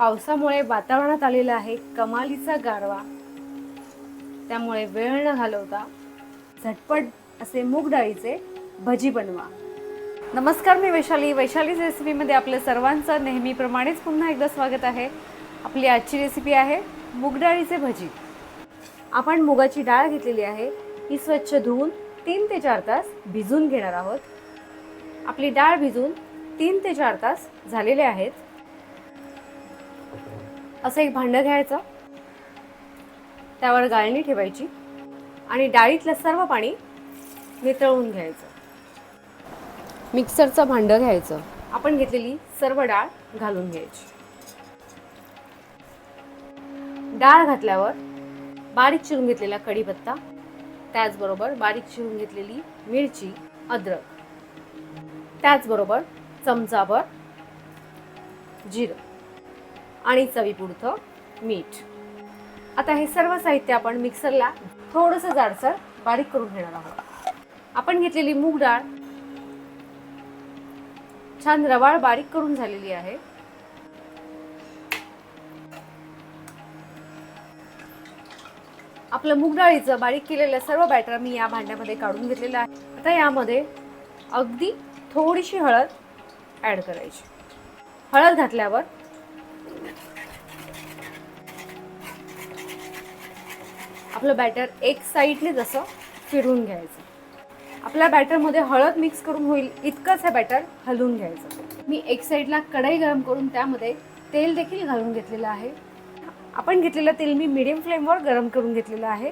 पावसामुळे वातावरणात आलेला आहे कमालीचा गारवा. त्यामुळे वेळ न घालवता झटपट असे मूग डाळीचे भजी बनवा. नमस्कार मी वैशाली. वैशाली रेसिपीमध्ये आपलं सर्वांचं नेहमीप्रमाणेच पुन्हा एकदा स्वागत आहे. आपली आजची रेसिपी आहे मूग डाळीचे भजी. आपण मुगाची डाळ घेतलेली आहे. ही स्वच्छ धुवून तीन ते चार तास भिजून घेणार आहोत. आपली डाळ भिजून तीन ते चार तास झालेले आहेत. असं एक भांडं घ्यायचं. त्यावर गाळणी ठेवायची आणि डाळीतलं सर्व पाणी नितळून घ्यायचं. मिक्सरचं भांडं घ्यायचं. आपण घेतलेली सर्व डाळ घालून घ्यायची. डाळ घातल्यावर बारीक चिरून घेतलेला कढीपत्ता त्याचबरोबर बारीक चिरून घेतलेली मिरची अद्रक त्याचबरोबर चमचाभर जिरं. आणि चवीपुरतं मीठ. आता हे सर्व साहित्य आपण मिक्सरला थोडंसं जाडसर बारीक करून घेणार आहोत. आपण घेतलेली मूग डाळ छान रवाळ बारीक करून झालेली आहे. आपलं मूग डाळीचं बारीक केलेलं सर्व बॅटर मी या भांड्यामध्ये काढून घेतलेलं आहे. आता यामध्ये अगदी थोडीशी हळद ॲड करायची. हळद घातल्यावर आपलं बॅटर एक साईडने जसं फिरवून घ्यायचं. आपल्या बॅटरमध्ये हळद मिक्स करून होईल इतकंच हे बॅटर हलवून घ्यायचं. मी एक साईडला कढई गरम करून त्यामध्ये तेल देखील घालून घेतलेलं आहे. आपण घेतलेलं तेल मी मिडियम फ्लेमवर गरम करून घेतलेलं आहे.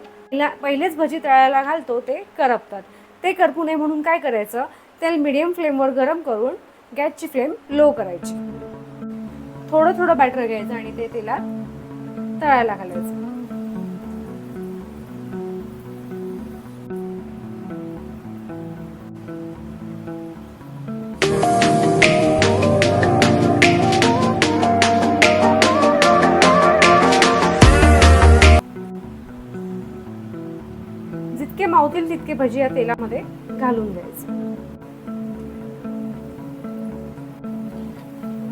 पहिलेच भजी तळायला घालतो ते करपतात. ते करपू नये म्हणून काय करायचं? तेल मिडियम फ्लेमवर गरम करून गॅसची फ्लेम लो करायची. थोडं थोडं बॅटर घ्यायचं आणि ते तेलात तळायला घालायचं. जितके मावतील तितके भजी या तेलामध्ये घालून द्यायचं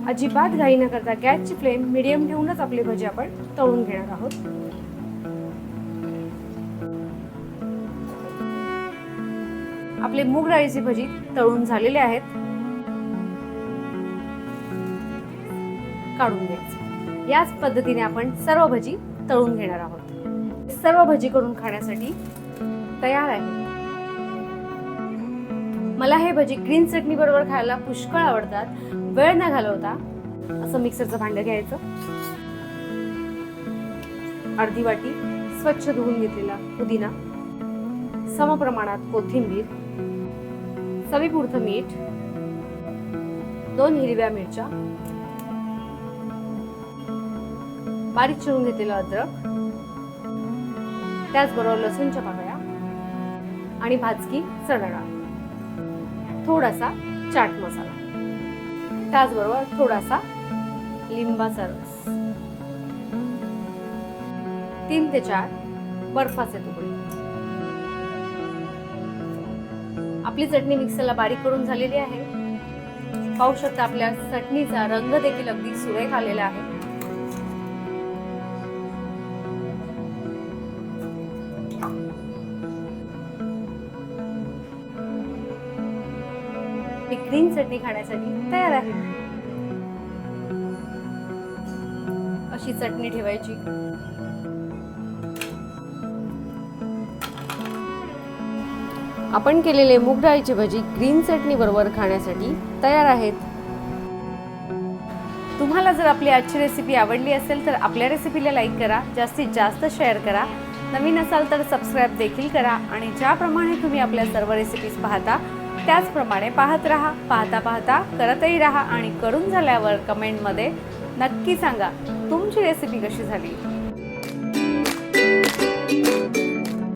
अजिबात घाई न करता गॅसची फ्लेम मिडियम ठेवूनच आपली भजी आपण तळून घेणार आहोत. आपले मूग डाळीचे भजी तळून झालेले आहेत. काढून घ्यायचे. याच पद्धतीने आपण सर्व भजी तळून घेणार आहोत. सर्व भजी करून खाण्यासाठी तयार आहे. मला हे भजी ग्रीन चटणी बरोबर खायला पुष्कळ आवडतात. वेळ न घालवता असं मिक्सरचं भांडं घ्यायचं. अर्धी वाटी स्वच्छ धुवून घेतलेला पुदिना समप्रमाणात कोथिंबीर चवीपुरतं मीठ दोन हिरव्या मिरच्या बारीक चिरून घेतलेलं अद्रक त्याचबरोबर लसूणच्या पाकळ्या आणि भाजकी चणा थोडासा चाट मसाला. त्याचबरोबर थोडासा लिंबाचा रस. तीन ते चार बर्फाचे तुकडे. आपली चटणी मिक्सरला बारीक करून झालेली आहे. पाहू शकता आपल्या चटणीचा रंग देखील अगदी सुरेख आलेला आहे. ही ग्रीन चटणी खाण्यासाठी तयार आहे. अशी चटणी ठेवायची. आपण केलेले मूग डाळीची भजी ग्रीन चटणी बरोबर खाण्यासाठी तयार आहेत. तुम्हाला जर आपली आजची रेसिपी आवडली असेल तर आपल्या रेसिपीला लाईक करा जास्तीत जास्त शेअर करा. नवीन असाल तर सबस्क्राईब देखील करा आणि ज्याप्रमाणे तुम्ही आपल्या सर्व रेसिपीज पाहता त्याचप्रमाणे पाहत राहा पाहता पाहता करतही राहा आणि करून झाल्यावर कमेंटमध्ये नक्की सांगा तुमची रेसिपी कशी झाली?